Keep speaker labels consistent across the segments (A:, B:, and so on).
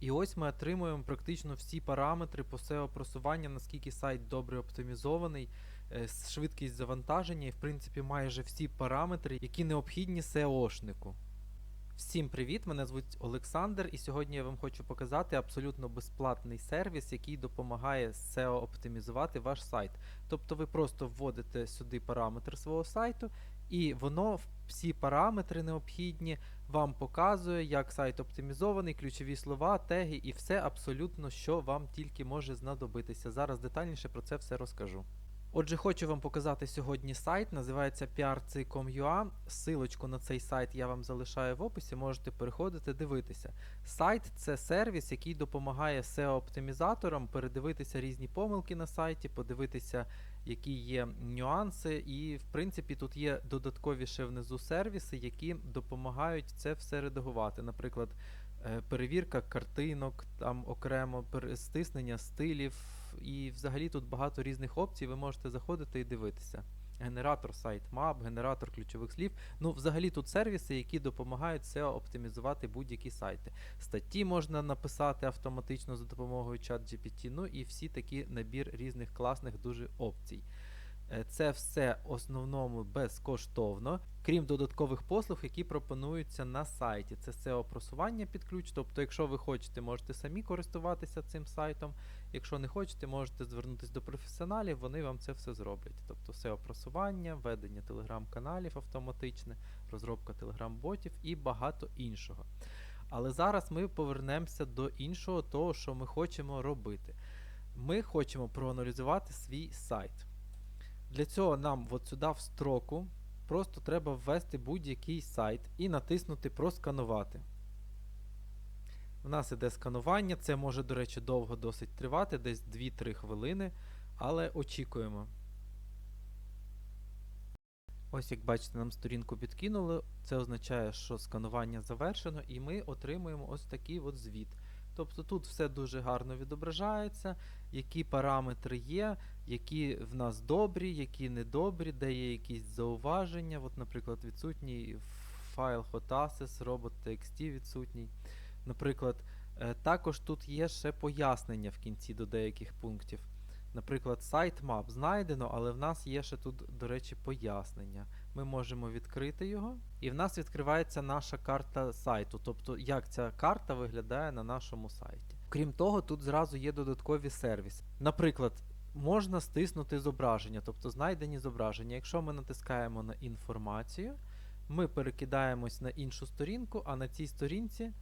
A: І ось ми отримуємо практично всі параметри по SEO просування, наскільки сайт добре оптимізований, е, швидкість завантаження і, в принципі, майже всі параметри, які необхідні SEOшнику. Всім привіт! Мене звуть Олександр, і сьогодні я вам хочу показати абсолютно безплатний сервіс, який допомагає SEO оптимізувати ваш сайт. Тобто ви просто вводите сюди параметр свого сайту, і воно всі параметри необхідні вам показує, як сайт оптимізований, ключові слова, теги і все абсолютно, що вам тільки може знадобитися. Зараз детальніше про це все розкажу. Отже, хочу вам показати сьогодні сайт, називається prc.com.ua. Силочку на цей сайт я вам залишаю в описі, можете переходити, дивитися. Сайт це сервіс, який допомагає SEO-оптимізаторам передивитися різні помилки на сайті, подивитися, які є нюанси. І, в принципі, тут є додаткові ще внизу сервіси, які допомагають це все редагувати. Наприклад, е, перевірка картинок, там окремо стиснення стилів. І взагалі тут багато різних опцій, ви можете заходити і дивитися. Генератор сайт-мап, генератор ключових слів. Ну, взагалі тут сервіси, які допомагають SEO оптимізувати будь-які сайти. Статті можна написати автоматично за допомогою ChatGPT, ну і всі такі набір різних класних дуже опцій. Е, Це все основному безкоштовно, крім додаткових послуг, які пропонуються на сайті. Це SEO просування під ключ. Тобто, якщо ви хочете, можете самі користуватися цим сайтом. Якщо не хочете, можете звернутися до професіоналів, вони вам це все зроблять. Тобто SEO просування, ведення телеграм-каналів автоматичне, розробка телеграм-ботів і багато іншого. Але зараз ми повернемося до іншого, того, що ми хочемо робити. Ми хочемо проаналізувати свій сайт. Для цього нам от сюди в строку просто треба ввести будь-який сайт і натиснути Просканувати. У нас іде сканування, це може, до речі, довго досить тривати, десь 2-3 хвилини, але очікуємо. Ось, як бачите, нам сторінку підкинули. Це означає, що сканування завершено, і ми отримуємо ось такий от звіт. Тобто тут все дуже гарно відображається, які параметри є, які в нас добрі, які недобрі, де є якісь зауваження. От, наприклад, відсутній файл hotasis, robot.txt відсутній. Наприклад, е, також тут є ще пояснення в кінці до деяких пунктів. Наприклад, sitemap знайдено, але в нас є ще тут, до речі, пояснення. Ми можемо відкрити його, і в нас відкривається наша карта сайту, тобто як ця карта виглядає на нашому сайті. Крім того, тут зразу є додаткові сервіси. Наприклад, можна стиснути зображення, тобто знайдені зображення. Якщо ми натискаємо на інформацію, ми перекидаємось на іншу сторінку, а на цій сторінці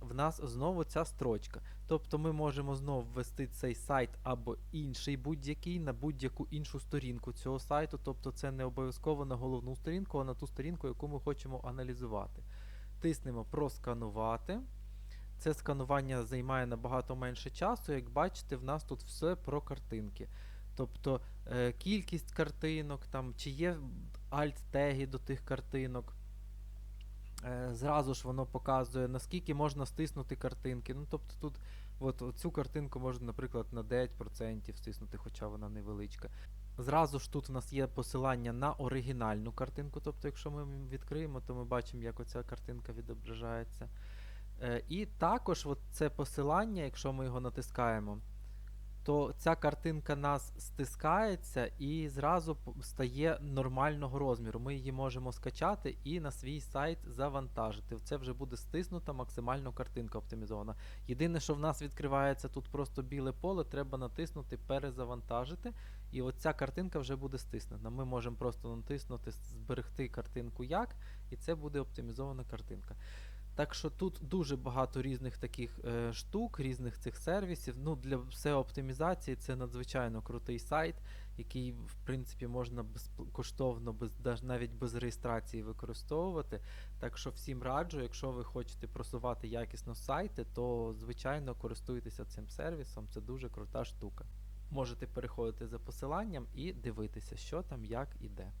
A: в нас знову ця строчка. Тобто ми можемо знову ввести цей сайт або інший будь-який на будь-яку іншу сторінку цього сайту. Тобто це не обов'язково на головну сторінку, а на ту сторінку, яку ми хочемо аналізувати. Тиснемо просканувати. Це сканування займає набагато менше часу. Як бачите, в нас тут все про картинки. Тобто е, кількість картинок, там, чи є альт-теги до тих картинок. Е, зразу ж воно показує, наскільки можна стиснути картинки. Ну, тобто тут от, цю картинку можна, наприклад, на 9% стиснути, хоча вона невеличка. Зразу ж тут у нас є посилання на оригінальну картинку. Тобто, якщо ми відкриємо, то ми бачимо, як оця картинка відображається. Е, і також от це посилання, якщо ми його натискаємо, то ця картинка нас стискається і зразу стає нормального розміру. Ми її можемо скачати і на свій сайт завантажити. Це вже буде стиснута максимально картинка оптимізована. Єдине, що в нас відкривається тут просто біле поле, треба натиснути перезавантажити, і оця картинка вже буде стиснена. Ми можемо просто натиснути зберегти картинку як, і це буде оптимізована картинка. Так що тут дуже багато різних таких е, штук, різних цих сервісів. Ну, для SEO оптимізації це надзвичайно крутий сайт, який, в принципі, можна безкоштовно, без, навіть без реєстрації використовувати. Так що всім раджу, якщо ви хочете просувати якісно сайти, то звичайно користуйтеся цим сервісом. Це дуже крута штука. Можете переходити за посиланням і дивитися, що там, як і де.